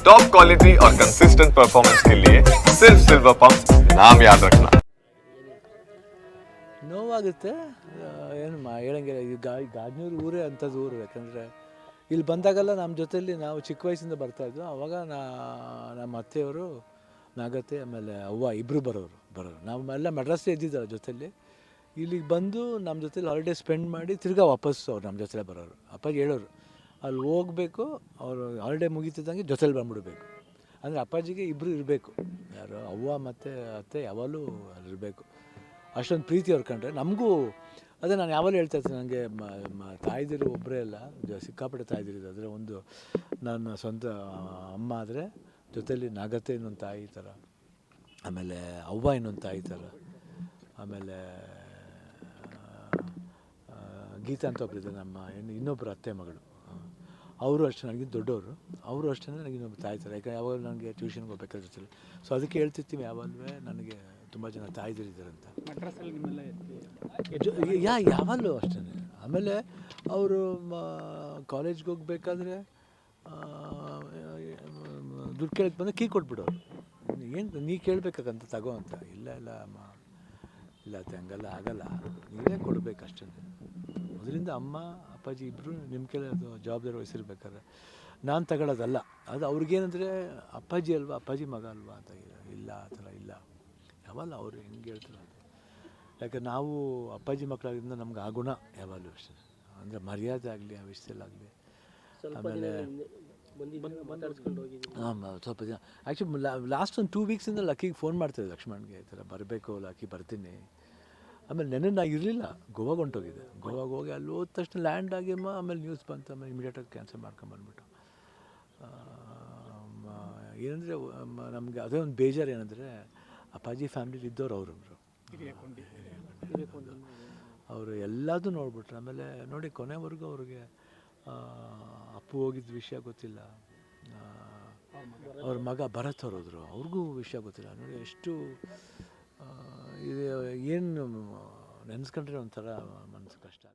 Top quality और consistent performance के लिए सिर्फ सिल्वर पंप नाम याद रखना ನೋವಾಗುತ್ತೆ ಏನು ಮಾ ಹೇಳಂಗಿಲ್ಲ ಈ ಗಾ ಗಾಜನೂರು ಊರೇ ಅಂಥದ್ದು ಊರು ಯಾಕಂದರೆ ಇಲ್ಲಿ ಬಂದಾಗೆಲ್ಲ ನಮ್ಮ ಜೊತೆಲಿ ನಾವು ಚಿಕ್ಕ ವಯಸ್ಸಿಂದ ಬರ್ತಾಯಿದ್ವು ಅವಾಗ ನಾ ನಮ್ಮ ಅತ್ತೆಯವರು ನಾಗತ್ತೆ ಆಮೇಲೆ ಅವ್ವ ಇಬ್ಬರು ಬರೋರು ಬರೋರು ನಾವು ಎಲ್ಲ ಮೆಡ್ರಾಸೇ ಇದ್ದಿದ್ದಲ್ಲ ಜೊತೆಲಿ ಇಲ್ಲಿಗೆ ಬಂದು ನಮ್ಮ ಜೊತೆಲಿ ಹಾಲಿಡೇ ಸ್ಪೆಂಡ್ ಮಾಡಿ ತಿರ್ಗಾ ವಾಪಸ್ ಅವ್ರು ನಮ್ಮ ಜೊತೆಲೇ ಬರೋರು ಅಪ್ಪಾಜಿ ಹೇಳೋರು ಅಲ್ಲಿ ಹೋಗಬೇಕು, ಅವರು ಹಾಲಿಡೇ ಮುಗೀತಿದ್ದಂಗೆ ಜೊತೆಲಿ ಬಂದ್ಬಿಡ್ಬೇಕು. ಅಂದರೆ ಅಪ್ಪಾಜಿಗೆ ಇಬ್ಬರು ಇರಬೇಕು. ಯಾರು, ಅವ್ವ ಮತ್ತು ಅತ್ತೆ ಯಾವಾಗಲೂ ಅಲ್ಲಿರಬೇಕು ಅಷ್ಟೊಂದು ಪ್ರೀತಿ ಅವ್ರು ಕಂಡ್ರೆ. ನಮಗೂ, ಅದೇ ನಾನು ಯಾವಾಗಲೂ ಹೇಳ್ತಾ ಇರ್ತೀನಿ ನನಗೆ ತಾಯ್ದಿರು ಒಬ್ಬರೇ ಅಲ್ಲ ಸಿಕ್ಕಾಪಟ್ಟೆ ತಾಯ್ದಿರಿದೆ ಅಂದರೆ ಒಂದು ನನ್ನ ಸ್ವಂತ ಅಮ್ಮ ಆದರೆ ಜೊತೆಯಲ್ಲಿ ನಾಗತ್ತೆ ಇನ್ನೊಂದು ತಾಯಿ ಥರ. ಆಮೇಲೆ ಅವ್ವ ಇನ್ನೊಂದು ತಾಯಿ ಥರ. ಆಮೇಲೆ ಗೀತಾ ಅಂತ ಒಬ್ಬರಿದ್ದಾರೆ ನಮ್ಮ ಇನ್ನು ಇನ್ನೊಬ್ಬರು ಅತ್ತೆ ಮಗಳು. ಅವರು ಅಷ್ಟೇ ನನಗೆ ದೊಡ್ಡವರು. ಅವರು ಅಷ್ಟೇ ನನಗೆ ಇನ್ನೊಬ್ಬ ತಾಯಿ ಥರ. ಯಾಕಂದ್ರೆ ಯಾವಾಗ ನನಗೆ ಟ್ಯೂಷನ್ಗೆ ಹೋಗ್ಬೇಕಾದ್ರೆ ಜೊತೆಲಿ. ಸೊ ಅದಕ್ಕೆ ಹೇಳ್ತಿರ್ತೀವಿ ಯಾವಾಗಲೂ ನನಗೆ ತುಂಬ ಜನ ತಾಯ್ದಿರಿದ್ದಾರೆ ಅಂತ ಮಡ್ರಾಸಲ್ಲಿ ನಿಮ್ಮೆಲ್ಲ ಯಾ ಯಾವಾಗಲೂ ಅಷ್ಟೇ ಆಮೇಲೆ ಅವರು ಕಾಲೇಜ್ಗೆ ಹೋಗ್ಬೇಕಾದ್ರೆ ದುಡ್ಡು ಕೇಳಕ್ಕೆ ಬಂದರೆ ಕೀ ಕೊಟ್ಬಿಡೋರು. ಏನು ನೀ ಕೇಳಬೇಕಂತ ತಗೋ ಅಂತ. ಇಲ್ಲ ಇಲ್ಲ ಅಮ್ಮ. ಇಲ್ಲ ಅತ್ತೆ ಹಂಗಲ್ಲ ಆಗಲ್ಲ ನೀವೇ ಕೊಡಬೇಕಷ್ಟೇ ಅದರಿಂದ ಅಮ್ಮ ಅಪ್ಪಾಜಿ ಇಬ್ಬರು ನಿಮ್ಮ ಕೆಲ ಅದು ಜವಾಬ್ದಾರಿ ವಹಿಸಿರ್ಬೇಕಾದ್ರೆ. ನಾನು ತಗೊಳ್ಳೋದಲ್ಲ ಅದು ಅವ್ರಿಗೇನಂದರೆ ಅಪ್ಪಾಜಿ ಅಲ್ವಾ ಅಪ್ಪಾಜಿ ಮಗ ಅಲ್ವಾ ಅಂತ ಇಲ್ಲ ಆ ಥರ ಇಲ್ಲ. ಯಾವಲ್ಲ ಅವರು ಹೆಂಗೆ ಹೇಳ್ತಾರೆ ಅದು. ಯಾಕಂದ್ರೆ ನಾವು ಅಪ್ಪಾಜಿ ಮಕ್ಕಳಾಗಿದ್ದರಿಂದ ನಮ್ಗೆ ಆ ಗುಣ ಯಾವಾಗಲೂ ಅಷ್ಟೇ. ಅಂದರೆ ಮರ್ಯಾದೆ ಆಗಲಿ ಆ ವಿಷಯದಲ್ಲಾಗಲಿ ಆಮೇಲೆ ಹಾಂ ಸ್ವಲ್ಪ ದಿನ. ಆ್ಯಕ್ಚುಲಿ ಲಾಸ್ಟ್ ಒಂದು ಟೂ ವೀಕ್ಸಿಂದ ಲಕ್ಕಿಗೆ ಫೋನ್ ಮಾಡ್ತಾರೆ ಲಕ್ಷ್ಮಣ್ಗೆ. ಈ ಥರ ಬರಬೇಕು ಲಕ್ಕಿ ಬರ್ತೀನಿ. ಆಮೇಲೆ ನೆನೆ ನಾ ಇರಲಿಲ್ಲ. ಗೋವಾಗ ಹೊಂಟೋಗಿದ್ದೆ. ಗೋವಾಗ ಹೋಗಿ ಅಲ್ಲಿ ಹೋದ ತಕ್ಷಣ ಲ್ಯಾಂಡ್ ಆಗಿಮ್ಮ ಆಮೇಲೆ ನ್ಯೂಸ್ ಬಂತು. ಆಮೇಲೆ ಇಮಿಡಿಯೇಟಾಗಿ ಕ್ಯಾನ್ಸಲ್ ಮಾಡ್ಕೊಂಬಂದ್ಬಿಟ್ಟು ಏನಂದರೆ ನಮಗೆ ಅದೇ ಒಂದು ಬೇಜಾರು ಏನಂದರೆ, ಅಪ್ಪಾಜಿ ಫ್ಯಾಮಿಲಿ ಇದ್ದವ್ರು ಅವರೊಬ್ಬರು ಅವರು ಎಲ್ಲದೂ ನೋಡ್ಬಿಟ್ರು. ಆಮೇಲೆ ನೋಡಿ ಕೊನೆವರೆಗೂ ಅವ್ರಿಗೆ ಅಪ್ಪು ಹೋಗಿದ್ದ ವಿಷಯ ಗೊತ್ತಿಲ್ಲ. ಅವ್ರ ಮಗ ಭರತ್ ಅವ್ರು ಅವ್ರಿಗೂ ವಿಷಯ ಗೊತ್ತಿಲ್ಲ. ನೋಡಿ ಎಷ್ಟು ಇದು, ಏನು ನೆನೆಸ್ಕೊಂಡ್ರೆ ಒಂಥರ ಮನಸ್ಸು ಕಷ್ಟ